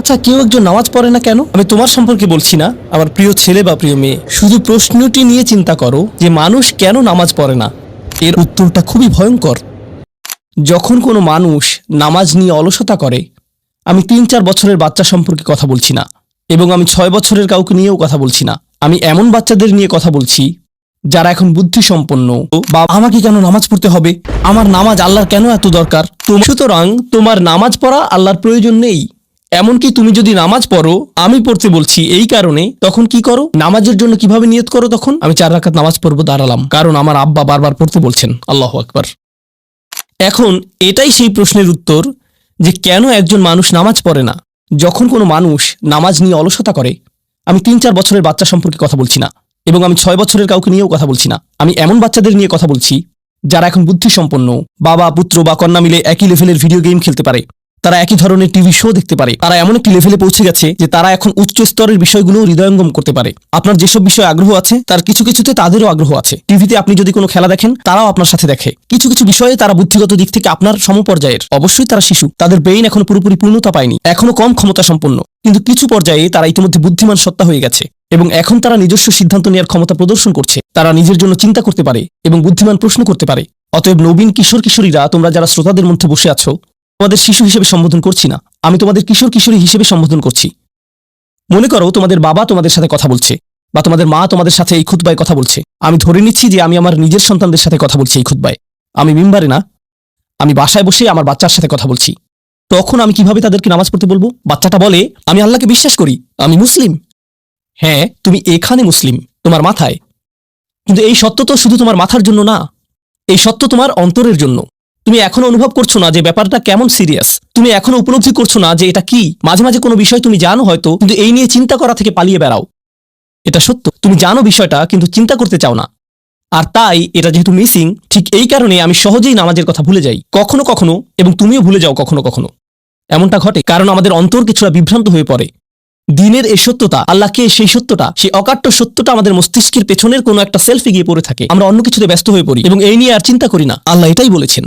আচ্ছা কেউ একজন নামাজ পড়ে না কেন? আমি তোমার সম্পর্কে বলছি না, আমার প্রিয় ছেলে বা প্রিয় মেয়ে। শুধু প্রশ্নটি নিয়ে চিন্তা করো যে মানুষ কেন নামাজ পড়ে না। এর উত্তরটা খুবই ভয়ঙ্কর। যখন কোনো মানুষ নামাজ নিয়ে অলসতা করে, আমি তিন চার বছরের বাচ্চা সম্পর্কে কথা বলছি না, এবং আমি ছয় বছরের কাউকে নিয়েও কথা বলছি না। আমি এমন বাচ্চাদের নিয়ে কথা বলছি যারা এখন বুদ্ধি সম্পন্ন বা আমাকে কেন নামাজ পড়তে হবে? আমার নামাজ আল্লাহর কেন এত দরকার? সুতরাং তোমার নামাজ পড়া আল্লাহর প্রয়োজন নেই। এমনকি তুমি যদি নামাজ পড়ো, আমি পড়তে বলছি এই কারণে, তখন কি করো? নামাজের জন্য কীভাবে নিয়ত করো তখন? আমি চার রাকাত নামাজ পড়ব, দাঁড়ালাম। কারণ আমার আব্বা বারবার পড়তে বলছেন। আল্লাহ আকবার। এখন এটাই সেই প্রশ্নের উত্তর যে কেন একজন মানুষ নামাজ পড়ে না? যখন কোনো মানুষ নামাজ নিয়ে অলসতা করে, আমি তিন চার বছরের বাচ্চা সম্পর্কে কথা বলছি না, এবং আমি ছয় বছরের কাউকে নিয়েও কথা বলছি না। আমি এমন বাচ্চাদের নিয়ে কথা বলছি যারা এখন বুদ্ধি সম্পন্ন বাবা, পুত্র বা কন্যা মিলে একই লেভেলের ভিডিও গেম খেলতে পারে। তারা একই ধরনের টিভি শো দেখতে পারে। তারা এমন একটি লেভেলে পৌঁছে গেছে যে তারা এখন উচ্চ স্তরের বিষয়গুলো হৃদয়ঙ্গম করতে পারে। আপনার যেসব বিষয়ে আগ্রহ আছে, তার কিছু কিছুতে তাদেরও আগ্রহ আছে। টিভিতে আপনি যদি কোনো খেলা দেখেন, তারাও আপনার সাথে দেখে। কিছু কিছু বিষয়ে তারা বুদ্ধিগত দিক থেকে আপনার সমপর্যায়ের। অবশ্যই তারা শিশু। তাদের ব্রেইন এখনও পুরোপুরি পূর্ণতা পায়নি। এখনও কম ক্ষমতা সম্পন্ন। কিন্তু কিছু পর্যায়ে তারা ইতিমধ্যে বুদ্ধিমান সত্তা হয়ে গেছে। এবং এখন তারা নিজস্ব সিদ্ধান্ত নেওয়ার ক্ষমতা প্রদর্শন করছে। তারা নিজের জন্য চিন্তা করতে পারে এবং বুদ্ধিমান প্রশ্ন করতে পারে। অতএব নবীন কিশোর কিশোরীরা, তোমরা যারা শ্রোতাদের মধ্যে বসে আছো তোমাদের শিশু হিসেবে সম্বোধন করছি না। আমি তোমাদের কিশোর কিশোরী হিসেবে সম্বোধন করছি। মনে করো তোমাদের বাবা তোমাদের সাথে কথা বলছে, বা তোমাদের মা তোমাদের সাথে এই খুতবায় কথা বলছে। আমি ধরে নিচ্ছি যে আমি আমার নিজের সন্তানদের সাথে কথা বলছি এই খুতবায়। আমি মিম্বারে না। আমি বাসায় বসে আমার বাচ্চার সাথে কথা বলছি। তখন আমি কীভাবে তাদেরকে নামাজ পড়তে বলব? বাচ্চাটা বলে, আমি আল্লাহকে বিশ্বাস করি, আমি মুসলিম। হ্যাঁ তুমি এখানে মুসলিম, তোমার মাথায়। কিন্তু এই সত্য তো শুধু তোমার মাথার জন্য না, এই সত্য তোমার অন্তরের জন্য। তুমি এখনও অনুভব করছ না যে ব্যাপারটা কেমন সিরিয়াস তুমি এখনও উপলব্ধি করছ না যে এটা কি? মাঝে মাঝে কোনো বিষয় তুমি জানো হয়তো, কিন্তু এই নিয়ে চিন্তা করা থেকে পালিয়ে বেড়াও। এটা সত্য, তুমি জানো বিষয়টা, কিন্তু চিন্তা করতে চাও না। আর তাই, এটা যেহেতু মিসিং ঠিক এই কারণে আমি সহজেই নামাজের কথা ভুলে যাই। কখনো কখনো, এবং তুমিও ভুলে যাও কখনো কখনো। এমনটা ঘটে, কারণ আমাদের অন্তর কিছুটা বিভ্রান্ত হয়ে পড়ে। দিনের এই সত্যতা আল্লাহকে সেই সত্যটা, সেই অকাট্য সত্যটা আমাদের মস্তিষ্কের পেছনের কোনো একটা সেলফি গিয়ে পড়ে থাকে। আমরা অন্য কিছুতে ব্যস্ত হয়ে পড়ি, এবং এই নিয়ে আর চিন্তা করি না। আল্লাহ এটাই বলেছেন।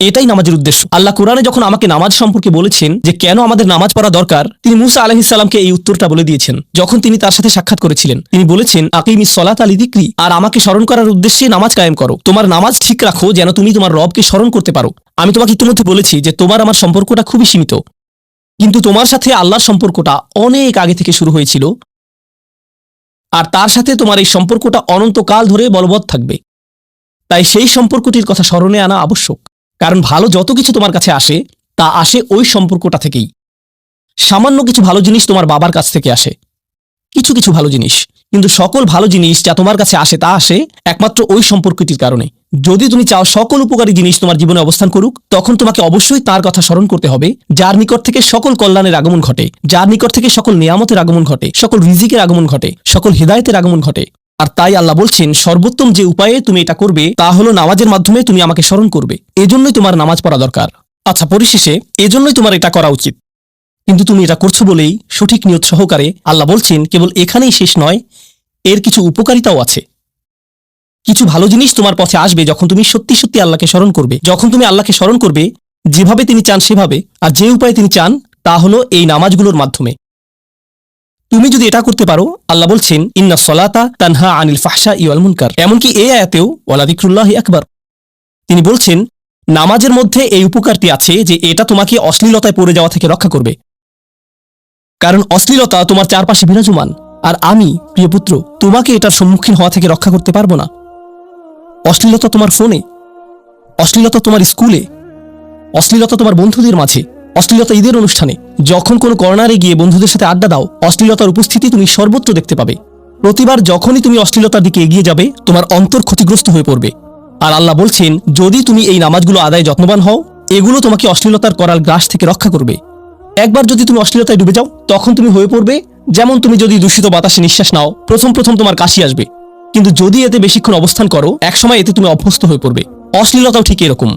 এটাই নামাজের উদ্দেশ্য। আল্লাহ কোরআনে যখন আমাকে নামাজ সম্পর্কে বলেছেন যে কেন আমাদের নামাজ পড়া দরকার, তিনি মুসা আলহিসাল্লামকে এই উত্তরটা বলে দিয়েছেন। যখন তিনি তার সাথে সাক্ষাৎ করেছিলেন, তিনি বলেছেন, আকিমি সলাত আলী দিক্রি, আর আমাকে স্মরণ করার উদ্দেশ্যে নামাজ কায়েম করো। তোমার নামাজ ঠিক রাখো যেন তুমি তোমার রবকে স্মরণ করতে পারো। আমি তোমাকে ইতিমধ্যে বলেছি যে তোমার আমার সম্পর্কটা খুবই সীমিত। কিন্তু তোমার সাথে আল্লাহর সম্পর্কটা অনেক আগে থেকে শুরু হয়েছিল। আর তার সাথে তোমার এই সম্পর্কটা অনন্তকাল ধরে বলবৎ থাকবে। তাই সেই সম্পর্কটির কথা স্মরণে আনা আবশ্যক। কারণ ভালো যত কিছু তোমার কাছে আসে, তা আসে ওই সম্পর্কটা থেকেই। সামান্য কিছু ভালো জিনিস তোমার বাবার কাছ থেকে আসে। কিছু কিছু ভালো জিনিস। কিন্তু সকল ভালো জিনিস যা তোমার কাছে আসে, তা আসে একমাত্র ওই সম্পর্কটির কারণে। যদি তুমি চাও সকল উপকারী জিনিস তোমার জীবনে অবস্থান করুক, তখন তোমাকে অবশ্যই তার কথা স্মরণ করতে হবে, যার নিকট থেকে সকল কল্যাণের আগমন ঘটে, যার নিকট থেকে সকল নিয়ামতের আগমন ঘটে, সকল রিজিকের আগমন ঘটে, সকল হৃদায়তের আগমন ঘটে। আর তাই আল্লাহ বলছেন, সর্বোত্তম যে উপায়ে তুমি এটা করবে, তা হলো নামাজের মাধ্যমে তুমি আমাকে স্মরণ করবে। এজন্যই তোমার নামাজ পড়া দরকার। আচ্ছা পরিশেষে, এজন্যই তোমার এটা করা উচিত। কিন্তু তুমি এটা করছ বলেই সঠিক নিয়ত সহকারে আল্লাহ বলছেন, কেবল এখানেই শেষ নয়, এর কিছু উপকারিতাও আছে। কিছু ভালো জিনিস তোমার পথে আসবে যখন তুমি সত্যি সত্যি আল্লাহকে স্মরণ করবে। যখন তুমি আল্লাহকে স্মরণ করবে, যেভাবে তিনি চান সেভাবে, আর যে উপায়ে তিনি চান, তা হলো এই নামাজগুলোর মাধ্যমে। তুমি যদি এটা করতে পারো, আল্লাহ বলছেন, ইন্না সলাতা তানহা আনিল ফাহশা ইওয়াল মুনকার। এমনকি এ আয়াতেও ওয়ালাদিক্রুল্লাহ আকবার। তিনি বলছেন, নামাজের মধ্যে এই উপকারটি আছে যে এটা তোমাকে অশ্লীলতায় পড়ে যাওয়া থেকে রক্ষা করবে। কারণ অশ্লীলতা তোমার চারপাশে বিরাজমান। আর আমি, প্রিয় পুত্র, তোমাকে এটার সম্মুখীন হওয়া থেকে রক্ষা করতে পারব না। অশ্লীলতা তোমার ফোনে। অশ্লীলতা তোমার স্কুলে। অশ্লীলতা তোমার বন্ধুদের মাঝে। অশ্লীলতা ঈদের অনুষ্ঠানে। যখন কোনো কর্নারে গিয়ে বন্ধুদের সাথে আড্ডা দাও, অশ্লীলতার উপস্থিতি তুমি সর্বত্র দেখতে পাবে। প্রতিবার যখনই তুমি অশ্লীলতার দিকে এগিয়ে যাবে, তোমার অন্তর ক্ষতিগ্রস্ত হয়ে পড়বে। আর আল্লাহ বলছেন, যদি তুমি এই নামাজগুলো আদায় যত্নবান হও, এগুলো তোমাকে অশ্লীলতার করাল গ্রাস থেকে রক্ষা করবে। একবার যদি তুমি অশ্লীলতায় ডুবে যাও, তখন তুমি হয়ে পড়বে, যেমন তুমি যদি দূষিত বাতাসে নিঃশ্বাস নাও, প্রথম প্রথম তোমার কাশি আসবে। কিন্তু যদি এতে বেশিক্ষণ অবস্থান করো, একসময় এতে তুমি অভ্যস্ত হয়ে পড়বে। অশ্লীলতাও ঠিক এরকম।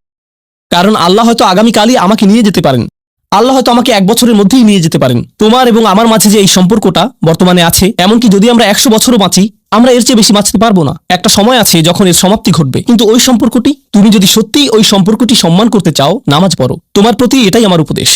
কারণ আল্লাহ হয়তো আগামীকালই আমাকে নিয়ে যেতে পারেন। আল্লাহ হয়তো আমাকে এক বছরের মধ্যেই নিয়ে যেতে পারেন। তোমার এবং আমার মাঝে যে এই সম্পর্কটা বর্তমানে আছে, এমনকি যদি আমরা একশো বছরও বাঁচি, আমরা এর চেয়ে বেশি বাঁচতে পারব না। একটা সময় আছে যখন এর সমাপ্তি ঘটবে। কিন্তু ওই সম্পর্কটি, তুমি যদি সত্যিই ওই সম্পর্কটি সম্মান করতে চাও, নামাজ পড়ো। তোমার প্রতি এটাই আমার উপদেশ।